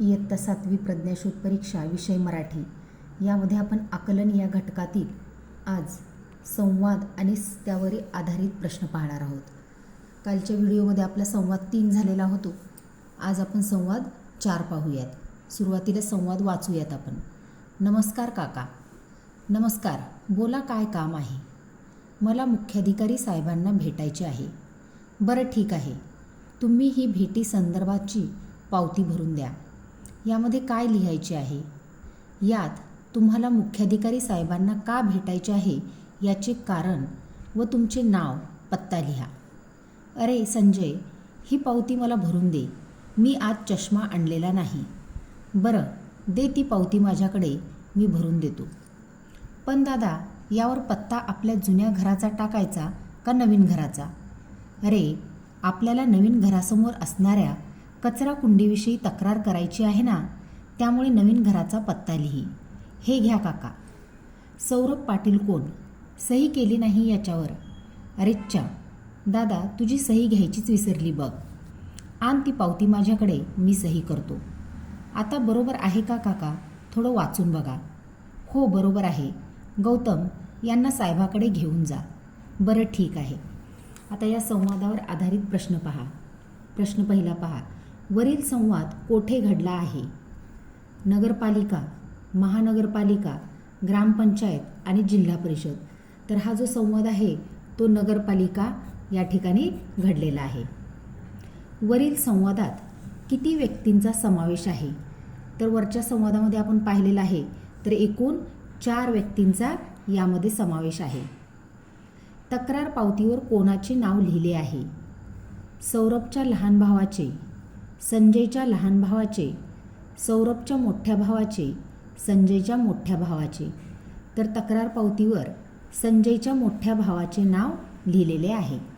इयत्ता सातवी प्रज्ञाशोध परीक्षा विषय मराठी. यामध्ये आपण आकलन या घटकातील आज संवाद आणि त्यावरील त्यावर आधारित प्रश्न पाहणार आहोत. कालच्या व्हिडिओमध्ये आपला संवाद तीन झालेला होतो. आज आपण संवाद चार पाहूयात. सुरुवातीला संवाद वाचूयात आपण. नमस्कार काका. नमस्कार. बोला काय काम आहे? मला मुख्याधिकारी साहेबांना भेटायचे आहे. बरं ठीक आहे. तुम्ही ही भेटी संदर्भाची पावती भरून द्या. यामध्ये काय लिहायचे आहे? यात तुम्हाला मुख्याधिकारी साहेबांना का भेटायचे आहे याचे कारण व तुमचे नाव पत्ता लिहा. अरे संजय ही पावती मला भरून दे. मी आज चष्मा आणलेला नाही. बरं दे ती पावती माझ्याकडे मी भरून देतो. पण दादा यावर पत्ता आपल्या जुन्या घराचा टाकायचा का नवीन घराचा? अरे आपल्याला नवीन घरासमोर असणाऱ्या कचरा कुंडीविषयी तक्रार करायची आहे ना त्यामुळे नवीन घराचा पत्ता लिही. हे घ्या काका. सौरभ पाटील कोण? सही केली नाही याच्यावर. अरेच्चा दादा तुझी सही घ्यायचीच विसरली बघ. आण ती पावती माझ्याकडे मी सही करतो. आता बरोबर आहे का काका? थोडं वाचून बघा. हो बरोबर आहे. गौतम यांना साहेबाकडे घेऊन जा. बरं ठीक आहे. आता या संवादावर आधारित प्रश्न पहा. प्रश्न पहिला पहा. वरील संवाद कोठे घडला आहे? नगरपालिका महानगरपालिका ग्रामपंचायत आणि जिल्हा परिषद. तर हा जो संवाद आहे तो नगरपालिका या ठिकाणी घडलेला आहे. वरील संवादात किती व्यक्तींचा समावेश आहे? तर वरच्या संवादामध्ये आपण पाहिलेलं आहे तर एकूण चार व्यक्तींचा यामध्ये समावेश आहे. तक्रार पावतीवर कोणाचे नाव लिहिले आहे? सौरभच्या लहान भावाचे संजयच्या लहान भावाचे सौरभच्या मोठ्या भावाचे संजयच्या मोठ्या भावाचे. तर तक्रार पावतीवर संजयच्या मोठ्या भावाचे नाव लिहिलेले आहे.